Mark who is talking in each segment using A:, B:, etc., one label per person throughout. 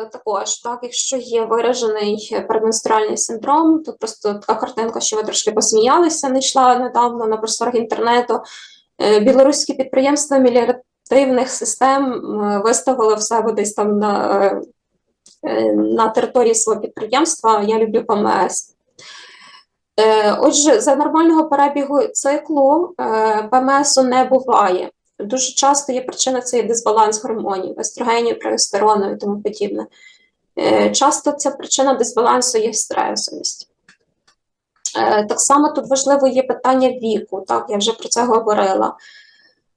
A: досліджували також, так, якщо є виражений передменструальний синдром, тут просто така картинка, що ви трошки посміялися, не йшла недавно на просторах інтернету. Е, Білоруські підприємства меліоративних систем е, виставили в себе десь там на, е, е, на території свого підприємства. Я люблю ПМС. Е, Отже, за нормального перебігу циклу е, ПМСу не буває. Дуже часто є причина це є дисбаланс гормонів, естрогенів, прогестерону і тому подібне. Е, Часто ця причина дисбалансу є стресовість. Е, Так само тут важливо є питання віку, так, я вже про це говорила.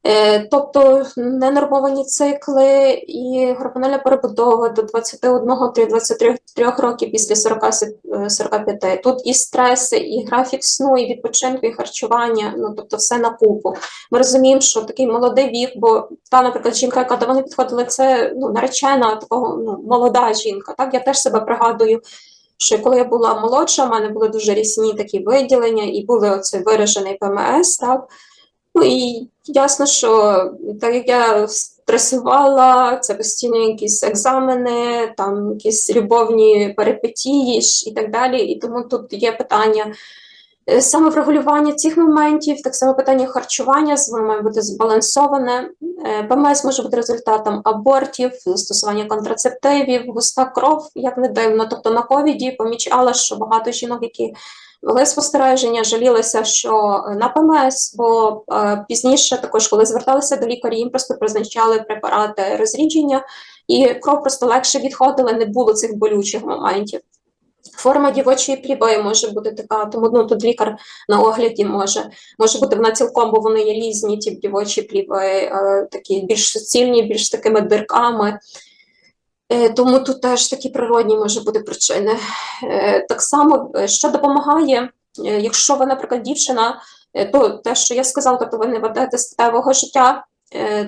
A: Е, Тобто ненормовані цикли і гормональна перебудова до 21-23 років після 40, е, 45. Тут і стреси, і графік сну, і відпочинку, і харчування, ну тобто все на купу. Ми розуміємо, що такий молодий вік, бо та, наприклад, жінка, яка до мене підходила, це ну, наречена такого ну, молода жінка. Так, я теж себе пригадую, що коли я була молодша, в мене були дуже рісні такі виділення, і були оцей виражений ПМС, так. Ну і ясно, що так як я стресувала, це постійно якісь екзамени, там якісь любовні перипетії і так далі. І тому тут є питання е, саме врегулювання цих моментів, так само питання харчування, воно має бути збалансоване. Е, ПМС може бути результатом абортів, застосування контрацептивів, густа кров, як не дивно. Тобто на ковіді помічала, що багато жінок, які вели спостереження, жалілися, що на ПМС, бо е, пізніше, також, коли зверталися до лікаря, їм просто призначали препарати розрідження, і кров просто легше відходила, не було цих болючих моментів. Форма дівочої пліви може бути така, тому ну, тут лікар на огляді може. Може бути вона цілком, бо вони є різні, ті дівочі пліви, е, такі більш суцільні, більш такими дирками. Е, Тому тут теж такі природні може бути причини. Е, Так само, е, що допомагає, якщо ви, наприклад, дівчина, то те, що я сказала, тобто ви не ведете статевого життя,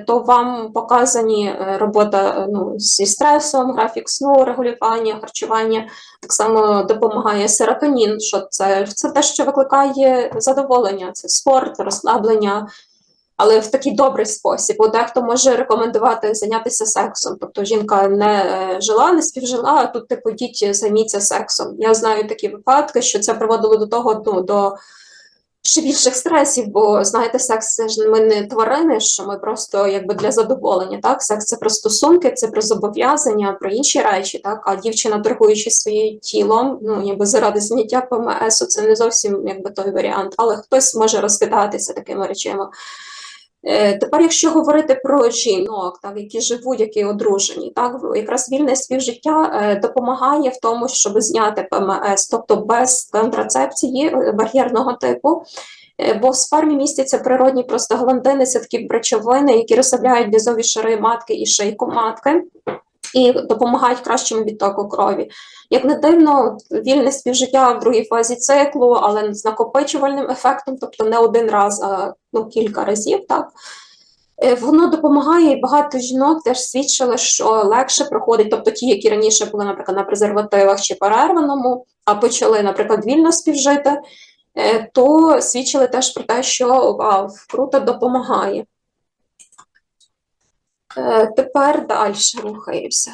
A: то вам показані робота ну, зі стресом, графік сну, регулювання, харчування. Так само допомагає серотонін, що це, це те, що викликає задоволення, це спорт, розслаблення, але в такий добрий спосіб. Бо дехто може рекомендувати зайнятися сексом. Тобто жінка не е, жила, не співжила, а тут типу йдіть, займіться сексом. Я знаю такі випадки, що це приводило до того, ну, до ще більших стресів, бо знаєте, секс це ж ми не тварини, що ми просто якби для задоволення. Так, секс це про стосунки, це про зобов'язання, про інші речі. Так, а дівчина, торгуючи своїм тілом, ну якби заради зняття ПМС, це не зовсім якби той варіант, але хтось може розкидатися такими речами. Е, Тепер, якщо говорити про жінок, так, які живуть, які одружені, так, якраз вільне співжиття е, допомагає в тому, щоб зняти ПМС, тобто без контрацепції е, бар'єрного типу. Бо в спермі містяться природні простагландини, це такі речовини, які розслабляють бізові шари матки і шийку матки і допомагають кращому відтоку крові. Як не дивно, вільне співжиття в другій фазі циклу, але з накопичувальним ефектом, тобто не один раз, а ну, кілька разів, так. Е, Воно допомагає, і багато жінок теж свідчили, що легше проходить, тобто ті, які раніше були, наприклад, на презервативах чи перерваному, а почали, наприклад, вільно співжити, е, то свідчили теж про те, що вау, круто допомагає. Е, Тепер далі рухаємося.